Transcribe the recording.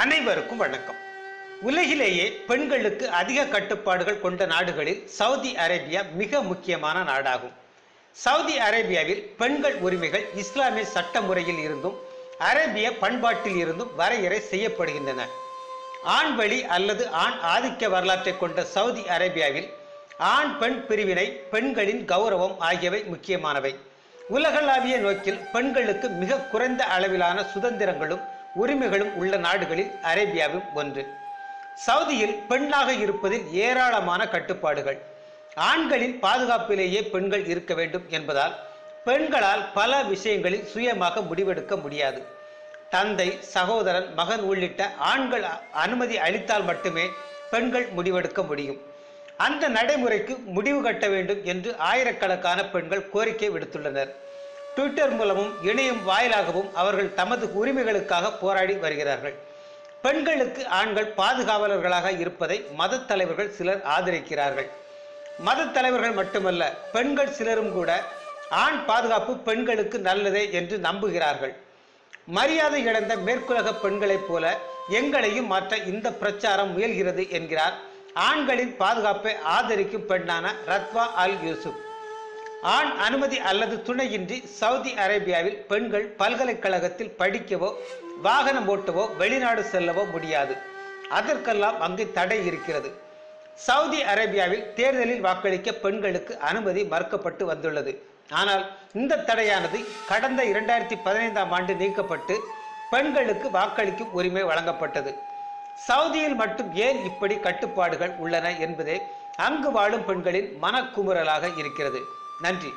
அனைவருக்கும் வணக்கம். உலகிலேயே பெண்களுக்கு அதிக கட்டுப்பாடுகள் கொண்ட நாடுகளில் சவுதி அரேபியா மிக முக்கியமான நாடாகும். சவுதி அரேபியாவில் பெண்கள் உரிமைகள் இஸ்லாமிய சட்ட முறையில் இருந்தும் அரேபிய பண்பாட்டில் இருந்தும் வரையறை செய்யப்படுகின்றன. ஆண் வழி அல்லது ஆண் ஆதிக்க வரலாற்றை கொண்ட சவுதி அரேபியாவில் ஆண் பெண் பிரிவினை பெண்களின் கௌரவம் ஆகியவை முக்கியமானவை. உலகளாவிய நோக்கில் பெண்களுக்கு மிக குறைந்த அளவிலான சுதந்திரங்களும் உரிமைகளும் உள்ள நாடுகளில் அரேபியாவும் ஒன்று. சவுதியில் பெண்ணாக இருப்பதில் ஏராளமான கட்டுப்பாடுகள். ஆண்களின் பாதுகாப்பிலேயே பெண்கள் இருக்க வேண்டும் என்பதால் பெண்களால் பல விஷயங்களில் சுயமாக முடிவெடுக்க முடியாது. தந்தை சகோதரன் மகன் உள்ளிட்ட ஆண்கள் அ- அனுமதி அளித்தால் மட்டுமே பெண்கள் முடிவெடுக்க முடியும். அந்த நடைமுறைக்கு முடிவு கட்ட வேண்டும் என்று ஆயிரக்கணக்கான பெண்கள் கோரிக்கை விடுத்துள்ளனர். ட்விட்டர் மூலமும் இணையம் வாயிலாகவும் அவர்கள் தமது உரிமைகளுக்காக போராடி வருகிறார்கள். பெண்களுக்கு ஆண்கள் பாதுகாவலர்களாக இருப்பதை மத தலைவர்கள் சிலர் ஆதரிக்கிறார்கள். மத தலைவர்கள் மட்டுமல்ல பெண்கள் சிலரும் கூட ஆண் பாதுகாப்பு பெண்களுக்கு நல்லதே என்று நம்புகிறார்கள். மரியாதை இழந்த மேற்குலக பெண்களைப் போல எங்களையும் மாற்ற இந்த பிரச்சாரம் முயல்கிறது என்கிறார் ஆண்களின் பாதுகாப்பை ஆதரிக்கும் பெண்ணான ரத்வா அல் யூசுப். ஆண் அனுமதி அல்லது துணையின்றி சவுதி அரேபியாவில் பெண்கள் பல்கலைக்கழகத்தில் படிக்கவோ வாகனம் ஓட்டவோ வெளிநாடு செல்லவோ முடியாது. அதற்கெல்லாம் அங்கு தடை இருக்கிறது. சவுதி அரேபியாவில் தேர்தலில் வாக்களிக்க பெண்களுக்கு அனுமதி மறுக்கப்பட்டு வந்துள்ளது. ஆனால் இந்த தடையானது கடந்த இரண்டாயிரத்தி பதினைந்தாம் ஆண்டு நீக்கப்பட்டு பெண்களுக்கு வாக்களிக்கும் உரிமை வழங்கப்பட்டது. சவுதியில் மட்டும் ஏன் இப்படி கட்டுப்பாடுகள் உள்ளன என்பதே அங்கு வாழும் பெண்களின் மனக்குமுறலாக இருக்கிறது. நன்றி.